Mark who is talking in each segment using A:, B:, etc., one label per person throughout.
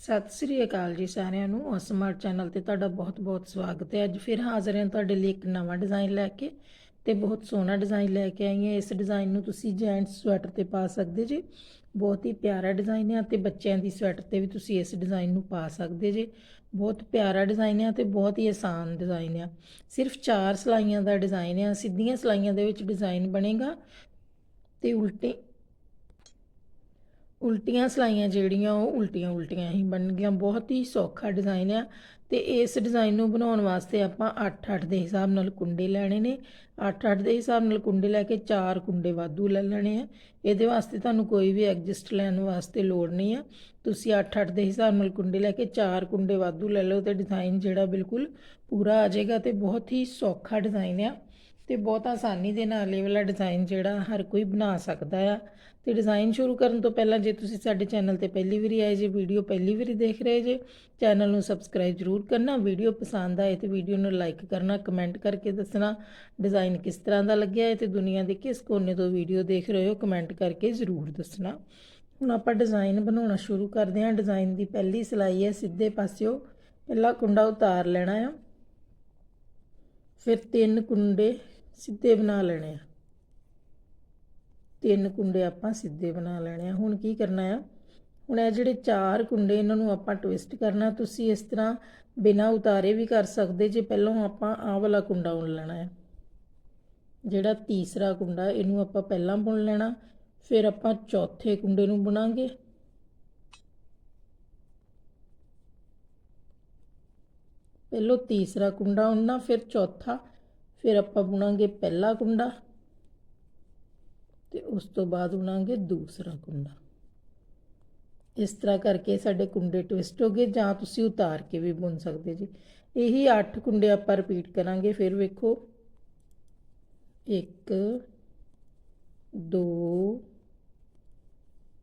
A: ਸਤਿ ਸ੍ਰੀ ਅਕਾਲ ਜੀ ਸਾਰਿਆਂ ਨੂੰ। ਅਸਮਾਰ ਚੈਨਲ ਤੇ ਤੁਹਾਡਾ ਬਹੁਤ-ਬਹੁਤ ਸਵਾਗਤ ਹੈ। ਅੱਜ ਫਿਰ ਹਾਜ਼ਰ ਹਾਂ ਤੁਹਾਡੇ ਲਈ ਇੱਕ ਨਵਾਂ ਡਿਜ਼ਾਈਨ ਲੈ ਕੇ ਤੇ ਬਹੁਤ ਸੋਹਣਾ ਡਿਜ਼ਾਈਨ ਲੈ ਕੇ ਆਈ ਹਾਂ। ਇਸ ਡਿਜ਼ਾਈਨ ਨੂੰ ਤੁਸੀਂ ਜੈਂਟਸ ਸਵੈਟਰ ਤੇ ਪਾ ਸਕਦੇ ਜੀ। ਬਹੁਤ ਹੀ ਪਿਆਰਾ ਡਿਜ਼ਾਈਨ ਹੈ ਤੇ ਬੱਚਿਆਂ ਦੀ ਸਵੈਟਰ ਤੇ ਵੀ ਤੁਸੀਂ ਇਸ ਡਿਜ਼ਾਈਨ ਨੂੰ ਪਾ ਸਕਦੇ ਜੀ। ਬਹੁਤ ਪਿਆਰਾ ਡਿਜ਼ਾਈਨ ਹੈ ਤੇ ਬਹੁਤ ਹੀ ਆਸਾਨ ਡਿਜ਼ਾਈਨ ਹੈ। ਸਿਰਫ 4 ਸਲਾਈਆਂ ਦਾ ਡਿਜ਼ਾਈਨ ਹੈ। ਸਿੱਧੀਆਂ ਸਲਾਈਆਂ ਦੇ ਵਿੱਚ ਡਿਜ਼ਾਈਨ ਬਣੇਗਾ ਤੇ ਉਲਟੇ ਉਲਟੀਆਂ ਸਲਾਈਆਂ ਜਿਹੜੀਆਂ ਉਹ ਉਲਟੀਆਂ ਉਲਟੀਆਂ ਹੀ ਬਣ ਗਈਆਂ। ਬਹੁਤ ਹੀ ਸੌਖਾ ਡਿਜ਼ਾਈਨ ਆ। ਤੇ ਇਸ ਡਿਜ਼ਾਈਨ ਨੂੰ ਬਣਾਉਣ ਵਾਸਤੇ ਆਪਾਂ 8-8 ਦੇ ਹਿਸਾਬ ਨਾਲ ਕੁੰਡੇ ਲੈਣੇ ਨੇ। 8-8 ਦੇ ਹਿਸਾਬ ਨਾਲ ਕੁੰਡੇ ਲੈ ਕੇ 4 ਕੁੰਡੇ ਵਾਧੂ ਲੈ ਲੈਣੇ ਆ। ਇਹਦੇ ਵਾਸਤੇ ਤੁਹਾਨੂੰ ਕੋਈ ਵੀ ਐਗਜਿਸਟ ਲੈਣ ਵਾਸਤੇ ਲੋੜ ਨਹੀਂ ਆ। ਤੁਸੀਂ 8-8 ਦੇ ਹਿਸਾਬ ਨਾਲ ਕੁੰਡੇ ਲੈ ਕੇ 4 ਕੁੰਡੇ ਵਾਧੂ ਲੈ ਲਓ ਤੇ ਡਿਜ਼ਾਈਨ ਜਿਹੜਾ ਬਿਲਕੁਲ ਪੂਰਾ ਆ ਜਾਏਗਾ ਤੇ ਬਹੁਤ ਹੀ ਸੌਖਾ ਡਿਜ਼ਾਈਨ ਆ ਤੇ ਬਹੁਤ ਆਸਾਨੀ ਦੇ ਨਾਲ ਇਹ ਵਾਲਾ ਡਿਜ਼ਾਈਨ ਜਿਹੜਾ ਹਰ ਕੋਈ ਬਣਾ ਸਕਦਾ ਆ। ਤੇ ਡਿਜ਼ਾਈਨ ਸ਼ੁਰੂ ਕਰਨ ਤੋਂ ਪਹਿਲਾਂ ਜੇ ਤੁਸੀਂ ਸਾਡੇ ਚੈਨਲ ਤੇ ਪਹਿਲੀ ਵਾਰੀ ਆਏ ਜੇ, ਵੀਡੀਓ ਪਹਿਲੀ ਵਾਰੀ ਦੇਖ ਰਹੇ ਜੇ, ਚੈਨਲ ਨੂੰ ਸਬਸਕ੍ਰਾਈਬ ਜ਼ਰੂਰ ਕਰਨਾ। ਵੀਡੀਓ ਪਸੰਦ ਆਏ ਤੇ ਵੀਡੀਓ ਨੂੰ ਲਾਈਕ ਕਰਨਾ, ਕਮੈਂਟ ਕਰਕੇ ਦੱਸਣਾ, ਡਿਜ਼ਾਈਨ ਕਿਸ ਤਰ੍ਹਾਂ ਦਾ ਲੱਗਿਆ ਹੈ ਤੇ ਦੁਨੀਆ ਦੇ ਕਿਸ ਕੋਨੇ ਤੋਂ ਵੀਡੀਓ ਦੇਖ ਰਹੇ ਹੋ, ਕਮੈਂਟ ਕਰਕੇ ਜ਼ਰੂਰ ਦੱਸਣਾ। ਹੁਣ ਆਪਾਂ ਡਿਜ਼ਾਈਨ ਬਣਾਉਣਾ ਸ਼ੁਰੂ ਕਰਦੇ ਹਾਂ। ਡਿਜ਼ਾਈਨ ਦੀ ਪਹਿਲੀ ਸਿਲਾਈ ਹੈ ਸਿੱਧੇ ਪਾਸਿਓ। ਪਹਿਲਾ ਕੁੰਡਾ ਉਤਾਰ ਲੈਣਾ ਆ। ਫਿਰ ਤਿੰਨ ਕੁੰਡੇ ਸਿੱਧੇ ਬਣਾ ਲੈਣੇ ਆ। ਤਿੰਨ ਕੁੰਡੇ ਆਪਾਂ ਸਿੱਧੇ ਬਣਾ ਲੈਣੇ ਆ। ਹੁਣ ਕੀ ਕਰਨਾ ਆ? ਹੁਣ ਇਹ ਜਿਹੜੇ ਚਾਰ ਕੁੰਡੇ ਇਹਨਾਂ ਨੂੰ ਆਪਾਂ ਟਵਿਸਟ ਕਰਨਾ, ਤੁਸੀਂ ਇਸ ਤਰ੍ਹਾਂ ਬਿਨਾ ਉਤਾਰੇ ਵੀ ਕਰ ਸਕਦੇ ਜੇ ਪਹਿਲਾਂ ਆਪਾਂ ਆਹ ਵਾਲਾ ਕੁੰਡਾ ਉਣ ਲੈਣਾ ਹੈ। ਜਿਹੜਾ ਤੀਸਰਾ ਕੁੰਡਾ, ਇਹਨੂੰ ਆਪਾਂ ਪਹਿਲਾਂ ਬੁਣ ਲੈਣਾ, ਫਿਰ ਆਪਾਂ ਚੌਥੇ ਕੁੰਡੇ ਨੂੰ ਬੁਣਾਂਗੇ। ਪਹਿਲੋ ਤੀਸਰਾ ਕੁੰਡਾ ਉਣਨਾ ਫਿਰ ਚੌਥਾ, ਫਿਰ ਆਪਾਂ ਬੁਣਾਂਗੇ ਪਹਿਲਾ ਕੁੰਡਾ ਤੇ ਉਸ ਤੋਂ ਬਾਅਦ ਬੁਣਾਂਗੇ ਦੂਸਰਾ ਕੁੰਡਾ। ਇਸ ਤਰ੍ਹਾਂ ਕਰਕੇ ਸਾਡੇ ਕੁੰਡੇ ਟਵਿਸਟ ਹੋ ਗਏ, ਜਾਂ ਤੁਸੀਂ ਉਤਾਰ ਕੇ ਵੀ ਬੁਣ ਸਕਦੇ ਜੀ। ਇਹੀ 8 ਕੁੰਡੇ ਆਪਾਂ ਰਿਪੀਟ ਕਰਾਂਗੇ, ਫਿਰ ਵੇਖੋ। 1 2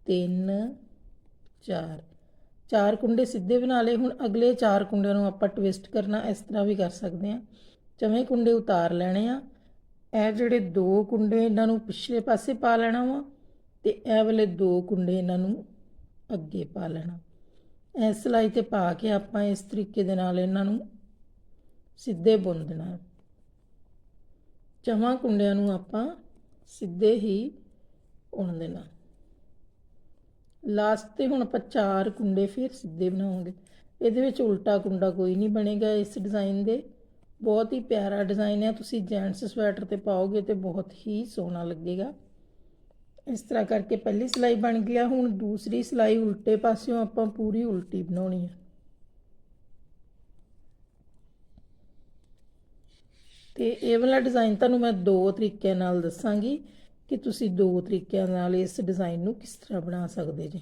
A: 3 4 ਚਾਰ ਕੁੰਡੇ ਸਿੱਧੇ ਬਣਾ ਲਏ, ਹੁਣ ਅਗਲੇ ਚਾਰ ਕੁੰਡਿਆਂ ਨੂੰ ਆਪਾਂ ਟਵਿਸਟ ਕਰਨਾ, ਇਸ ਤਰ੍ਹਾਂ ਵੀ ਕਰ ਸਕਦੇ ਹਾਂ। ਚਵੇਂ ਕੁੰਡੇ ਉਤਾਰ ਲੈਣੇ ਆ। ਇਹ ਜਿਹੜੇ ਦੋ ਕੁੰਡੇ ਇਹਨਾਂ ਨੂੰ ਪਿਛਲੇ ਪਾਸੇ ਪਾ ਲੈਣਾ ਵਾ, ਤੇ ਇਹ ਵਾਲੇ ਦੋ ਕੁੰਡੇ ਇਹਨਾਂ ਨੂੰ ਅੱਗੇ ਪਾ ਲੈਣਾ। ਇਸ ਸਲਾਈ ਤੇ ਪਾ ਕੇ ਆਪਾਂ ਇਸ ਤਰੀਕੇ ਦੇ ਨਾਲ ਇਹਨਾਂ ਨੂੰ ਸਿੱਧੇ ਬੁਣ ਦੇਣਾ। ਚਵਾਂ ਕੁੰਡਿਆਂ ਨੂੰ ਆਪਾਂ ਸਿੱਧੇ ਹੀ ਉਣ ਦੇਣਾ। ਲਾਸਟ ਤੇ ਹੁਣ ਆਪਾਂ ਚਾਰ ਕੁੰਡੇ ਫਿਰ ਸਿੱਧੇ ਬਣਾਉਂਗੇ ਇਹਦੇ ਵਿੱਚ ਉਲਟਾ ਕੁੰਡਾ ਕੋਈ ਨਹੀਂ ਬਣੇਗਾ ਇਸ ਡਿਜ਼ਾਈਨ ਦੇ। ਬਹੁਤ ਹੀ ਪਿਆਰਾ ਡਿਜ਼ਾਈਨ ਹੈ ਤੁਸੀਂ ਜੈਂਟਸ ਸਵੈਟਰ ਤੇ ਪਾਓਗੇ ਤੇ ਬਹੁਤ ਹੀ ਸੋਹਣਾ ਲੱਗੇਗਾ। ਇਸ ਤਰ੍ਹਾਂ ਕਰਕੇ ਪਹਿਲੀ ਸਿਲਾਈ ਬਣ ਗਿਆ ਹੁਣ ਦੂਸਰੀ ਸਿਲਾਈ ਉਲਟੇ ਪਾਸਿਓਂ ਆਪਾਂ ਪੂਰੀ ਉਲਟੀ ਬਣਾਉਣੀ ਹੈ ਤੇ ਇਹ ਵਾਲਾ ਡਿਜ਼ਾਈਨ ਤੁਹਾਨੂੰ ਮੈਂ ਦੋ ਤਰੀਕਿਆਂ ਨਾਲ ਦੱਸਾਂਗੀ ਕਿ ਤੁਸੀਂ ਦੋ ਤਰੀਕਿਆਂ ਨਾਲ ਇਸ ਡਿਜ਼ਾਈਨ ਨੂੰ ਕਿਸ ਤਰ੍ਹਾਂ ਬਣਾ ਸਕਦੇ ਜੀ।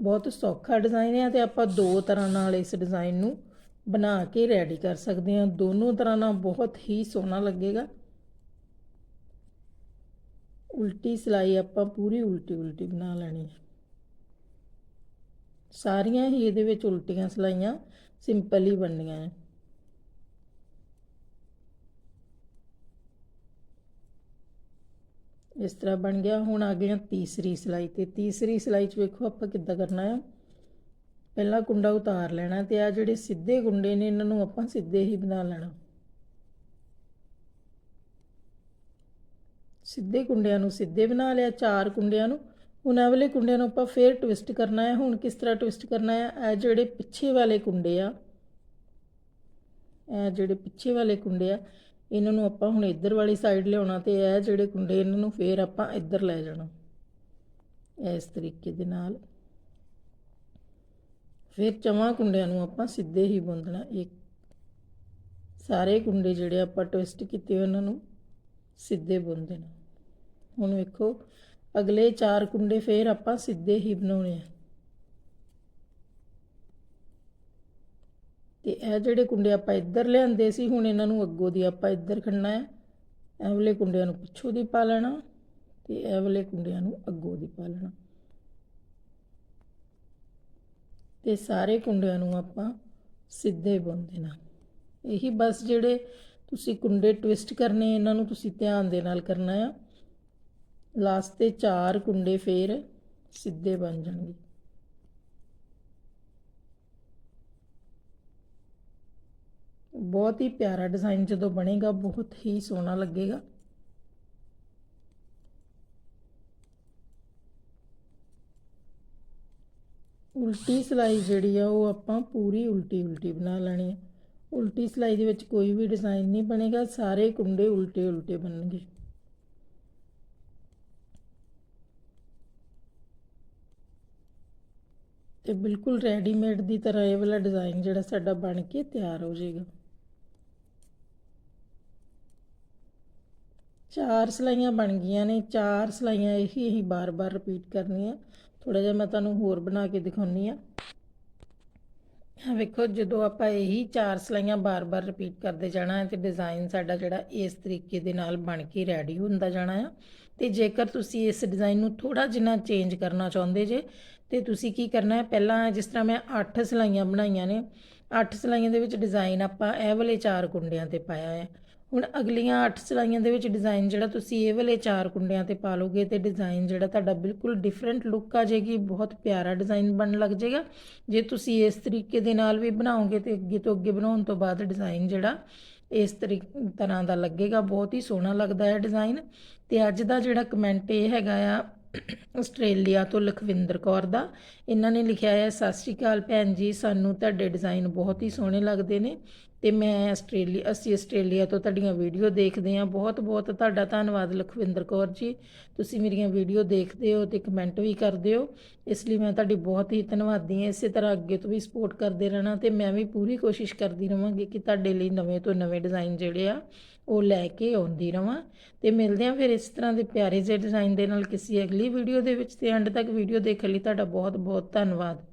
A: ਬਹੁਤ ਸੌਖਾ ਡਿਜ਼ਾਈਨ ਹੈ ਤੇ ਆਪਾਂ ਦੋ ਤਰ੍ਹਾਂ ਨਾਲ ਇਸ ਡਿਜ਼ਾਈਨ ਨੂੰ ਬਣਾ ਕੇ ਰੈਡੀ ਕਰ ਸਕਦੇ ਹਾਂ ਦੋਨੋਂ ਤਰ੍ਹਾਂ ਨਾਲ ਬਹੁਤ ਹੀ ਸੋਹਣਾ ਲੱਗੇਗਾ। ਉਲਟੀ ਸਿਲਾਈ ਆਪਾਂ ਪੂਰੀ ਉਲਟੀ ਉਲਟੀ ਬਣਾ ਲੈਣੀ ਹੈ। ਸਾਰੀਆਂ ਹੀ ਇਹਦੇ ਵਿੱਚ ਉਲਟੀਆਂ ਸਿਲਾਈਆਂ ਸਿੰਪਲ ਹੀ ਬਣਨੀਆਂ ਹੈ। ਇਸ ਤਰ੍ਹਾਂ ਬਣ ਗਿਆ। ਹੁਣ ਆ ਗਿਆ ਤੀਸਰੀ ਸਿਲਾਈ ਤੇ ਤੀਸਰੀ ਸਿਲਾਈ 'ਚ ਵੇਖੋ ਆਪਾਂ ਕਿੱਦਾਂ ਕਰਨਾ ਹੈ। ਪਹਿਲਾਂ ਕੁੰਡਾ ਉਤਾਰ ਲੈਣਾ ਤੇ ਆ ਜਿਹੜੇ ਸਿੱਧੇ ਗੁੰਡੇ ਨੇ, ਇਹਨਾਂ ਨੂੰ ਆਪਾਂ ਸਿੱਧੇ ਹੀ ਬਣਾ ਲੈਣਾ। ਸਿੱਧੇ ਕੁੰਡਿਆਂ ਨੂੰ ਸਿੱਧੇ ਬਣਾ ਲਿਆ, ਚਾਰ ਕੁੰਡਿਆਂ ਨੂੰ। ਹੁਣ ਇਹ ਵਾਲੇ ਕੁੰਡਿਆਂ ਨੂੰ ਆਪਾਂ ਫੇਰ ਟਵਿਸਟ ਕਰਨਾ ਹੈ। ਹੁਣ ਕਿਸ ਤਰ੍ਹਾਂ ਟਵਿਸਟ ਕਰਨਾ ਹੈ? ਇਹ ਜਿਹੜੇ ਪਿੱਛੇ ਵਾਲੇ ਕੁੰਡੇ ਆ, ਇਹ ਜਿਹੜੇ ਪਿੱਛੇ ਵਾਲੇ ਕੁੰਡੇ ਆ, ਇਹਨਾਂ ਨੂੰ ਆਪਾਂ ਹੁਣ ਇੱਧਰ ਵਾਲੀ ਸਾਈਡ ਲਿਆਉਣਾ ਤੇ ਇਹ ਜਿਹੜੇ ਕੁੰਡੇ ਇਹਨਾਂ ਨੂੰ ਫੇਰ ਆਪਾਂ ਇੱਧਰ ਲੈ ਜਾਣਾ। ਇਸ ਤਰੀਕੇ ਦੇ ਨਾਲ। ਫਿਰ ਚਵਾਂ ਕੁੰਡਿਆਂ ਨੂੰ ਆਪਾਂ ਸਿੱਧੇ ਹੀ ਬੁੰਦਣਾ। ਇੱਕ ਸਾਰੇ ਕੁੰਡੇ ਜਿਹੜੇ ਆਪਾਂ ਟਵਿਸਟ ਕੀਤੇ ਉਹਨਾਂ ਨੂੰ ਸਿੱਧੇ ਬੁੰਨ ਦੇਣਾ ਹੁਣ ਵੇਖੋ, ਅਗਲੇ ਚਾਰ ਕੁੰਡੇ ਫੇਰ ਆਪਾਂ ਸਿੱਧੇ ਹੀ ਬਣਾਉਣੇ ਆ। ਤੇ ਇਹ ਜਿਹੜੇ ਕੁੰਡੇ ਆਪਾਂ ਇੱਧਰ ਲਿਆਂਦੇ ਸੀ, ਹੁਣ ਇਹਨਾਂ ਨੂੰ ਅੱਗੋਂ ਦੀ ਆਪਾਂ ਇੱਧਰ ਖੜਨਾ ਹੈ। ਇਹ ਵਾਲੇ ਕੁੰਡਿਆਂ ਨੂੰ ਪਿੱਛੋਂ ਦੀ ਪਾ ਲੈਣਾ ਤੇ ਇਹ ਵਾਲੇ ਕੁੰਡਿਆਂ ਨੂੰ ਅੱਗੋਂ ਦੀ ਪਾ ਲੈਣਾ। ਤੇ ਸਾਰੇ ਕੁੰਡਿਆਂ ਨੂੰ ਆਪਾਂ ਸਿੱਧੇ ਬੁਣ ਦੇਣਾ। ਇਹੀ ਬਸ ਜਿਹੜੇ ਤੁਸੀਂ ਕੁੰਡੇ ਟਵਿਸਟ ਕਰਨੇ, ਇਹਨਾਂ ਨੂੰ ਤੁਸੀਂ ਧਿਆਨ ਦੇ ਨਾਲ ਕਰਨਾ ਆ। ਲਾਸਟ ਤੇ ਚਾਰ ਕੁੰਡੇ ਫੇਰ ਸਿੱਧੇ ਬਣ ਜਾਣਗੇ। ਬਹੁਤ ਹੀ ਪਿਆਰਾ ਡਿਜ਼ਾਈਨ ਜਦੋਂ ਬਣੇਗਾ, ਬਹੁਤ ਹੀ ਸੋਹਣਾ ਲੱਗੇਗਾ। ਉਲਟੀ ਸਲਾਈ ਜਿਹੜੀ ਆ, ਉਹ ਆਪਾਂ ਪੂਰੀ ਉਲਟੀ ਉਲਟੀ ਬਣਾ ਲੈਣੀ ਹੈ ਉਲਟੀ ਸਲਾਈ ਦੇ ਵਿੱਚ ਕੋਈ ਵੀ ਡਿਜ਼ਾਈਨ ਨਹੀਂ ਬਣੇਗਾ, ਸਾਰੇ ਕੁੰਡੇ ਉਲਟੇ ਉਲਟੇ ਬਣਨਗੇ। ਤੇ ਬਿਲਕੁਲ ਰੈਡੀਮੇਡ ਦੀ ਤਰ੍ਹਾਂ ਇਹ ਵਾਲਾ ਡਿਜ਼ਾਈਨ ਜਿਹੜਾ ਸਾਡਾ ਬਣ ਕੇ ਤਿਆਰ ਹੋ ਜਾਏਗਾ। ਚਾਰ ਸਲਾਈਆਂ ਬਣ ਗਈਆਂ ਨੇ, ਚਾਰ ਸਲਾਈਆਂ ਇਹੀ ਅਸੀਂ ਬਾਰ-ਬਾਰ ਰਿਪੀਟ ਕਰਨੀਆਂ। ਥੋੜਾ ਜਿਹਾ ਮੈਂ ਤੁਹਾਨੂੰ ਹੋਰ ਬਣਾ ਕੇ ਦਿਖਾਉਣੀ ਆ ਹਾਂ ਵੇਖੋ, ਜਦੋਂ ਆਪਾਂ ਇਹੀ ਚਾਰ ਸਲਾਈਆਂ ਬਾਰ-ਬਾਰ ਰਿਪੀਟ ਕਰਦੇ ਜਾਣਾ ਹੈ ਤੇ ਡਿਜ਼ਾਈਨ ਸਾਡਾ ਜਿਹੜਾ ਇਸ ਤਰੀਕੇ ਦੇ ਨਾਲ ਬਣ ਕੇ ਰੈਡੀ ਹੁੰਦਾ ਜਾਣਾ ਆ ਤੇ ਜੇਕਰ ਤੁਸੀਂ ਇਸ ਡਿਜ਼ਾਈਨ ਨੂੰ ਥੋੜਾ ਜਿਹਾ ਚੇਂਜ ਕਰਨਾ ਚਾਹੁੰਦੇ ਜੇ, ਤੇ ਤੁਸੀਂ ਕੀ ਕਰਨਾ ਹੈ? ਪਹਿਲਾਂ ਜਿਸ ਤਰ੍ਹਾਂ ਮੈਂ 8 ਸਲਾਈਆਂ ਬਣਾਈਆਂ ਨੇ 8 ਸਲਾਈਆਂ ਦੇ ਵਿੱਚ ਡਿਜ਼ਾਈਨ ਆਪਾਂ ਇਹ ਵਾਲੇ ਚਾਰ ਕੁੰਡਿਆਂ ਤੇ ਪਾਇਆ ਹੈ। ਹੁਣ ਅਗਲੀਆਂ 8 ਸਲਾਈਆਂ ਦੇ ਵਿੱਚ ਡਿਜ਼ਾਈਨ ਜਿਹੜਾ ਤੁਸੀਂ ਇਹ ਵਾਲੇ ਚਾਰ ਕੁੰਡਿਆਂ ਤੇ ਪਾ ਲੋਗੇ ਤੇ ਡਿਜ਼ਾਈਨ ਜਿਹੜਾ ਤੁਹਾਡਾ ਬਿਲਕੁਲ ਡਿਫਰੈਂਟ ਲੁੱਕ ਆ ਜਾਏਗੀ, ਬਹੁਤ ਪਿਆਰਾ ਡਿਜ਼ਾਈਨ ਬਣਨ ਲੱਗ ਜਾਏਗਾ। ਜੇ ਤੁਸੀਂ ਇਸ ਤਰੀਕੇ ਦੇ ਨਾਲ ਵੀ ਬਣਾਓਗੇ ਤੇ ਅੱਗੇ ਤੋਂ ਅੱਗੇ ਬਣਾਉਣ ਤੋਂ ਬਾਅਦ ਡਿਜ਼ਾਈਨ ਜਿਹੜਾ ਇਸ ਤਰੀਕੇ ਤਰ੍ਹਾਂ ਦਾ ਲੱਗੇਗਾ, ਬਹੁਤ ਹੀ ਸੋਹਣਾ ਲੱਗਦਾ ਹੈ ਡਿਜ਼ਾਈਨ ਤੇ ਅੱਜ ਦਾ ਜਿਹੜਾ ਕਮੈਂਟ ਇਹ ਹੈਗਾ ਆ, ਆਸਟ੍ਰੇਲੀਆ ਤੋਂ ਲਖਵਿੰਦਰ ਕੌਰ ਦਾ। ਇਹਨਾਂ ਨੇ ਲਿਖਿਆ ਹੈ, ਸਤਿ ਸ਼੍ਰੀ ਅਕਾਲ ਭੈਣ ਜੀ, ਸਾਨੂੰ ਤੁਹਾਡੇ ਡਿਜ਼ਾਈਨ ਬਹੁਤ ਹੀ ਸੋਹਣੇ ਲੱਗਦੇ ਨੇ। ਤੇ ਮੈਂ ਆਸਟ੍ਰੇਲੀਆ ਅਸੀਂ ਆਸਟ੍ਰੇਲੀਆ ਤੋਂ ਤੁਹਾਡੀਆਂ ਵੀਡੀਓ ਦੇਖਦੇ ਹਾਂ। ਬਹੁਤ ਬਹੁਤ ਤੁਹਾਡਾ ਧੰਨਵਾਦ ਲਖਵਿੰਦਰ ਕੌਰ ਜੀ। ਤੁਸੀਂ ਮੇਰੀਆਂ ਵੀਡੀਓ ਦੇਖਦੇ ਹੋ ਤੇ ਕਮੈਂਟ ਵੀ ਕਰਦੇ ਹੋ। ਇਸ ਲਈ ਮੈਂ ਤੁਹਾਡੀ ਬਹੁਤ ਹੀ ਧੰਨਵਾਦੀ ਹਾਂ। ਇਸੇ ਤਰ੍ਹਾਂ ਅੱਗੇ ਤੋਂ ਵੀ ਸਪੋਰਟ ਕਰਦੇ ਰਹਿਣਾ ਤੇ ਮੈਂ ਵੀ ਪੂਰੀ ਕੋਸ਼ਿਸ਼ ਕਰਦੀ ਰਹਾਂਗੀ ਕਿ ਤੁਹਾਡੇ ਲਈ ਨਵੇਂ ਤੋਂ ਨਵੇਂ ਡਿਜ਼ਾਈਨ ਜਿਹੜੇ ਆ, ਉਹ ਲੈ ਕੇ ਆਉਂਦੀ ਰਵਾਂ। ਤੇ ਮਿਲਦੇ ਹਾਂ ਫਿਰ ਇਸ ਤਰ੍ਹਾਂ ਦੇ ਪਿਆਰੇ ਜਿਹੇ ਡਿਜ਼ਾਈਨ ਦੇ ਨਾਲ ਕਿਸੇ ਅਗਲੀ ਵੀਡੀਓ ਦੇ ਵਿੱਚ ਤੇ ਐਂਡ ਤੱਕ ਵੀਡੀਓ ਦੇਖਣ ਲਈ ਤੁਹਾਡਾ ਬਹੁਤ ਬਹੁਤ ਧੰਨਵਾਦ।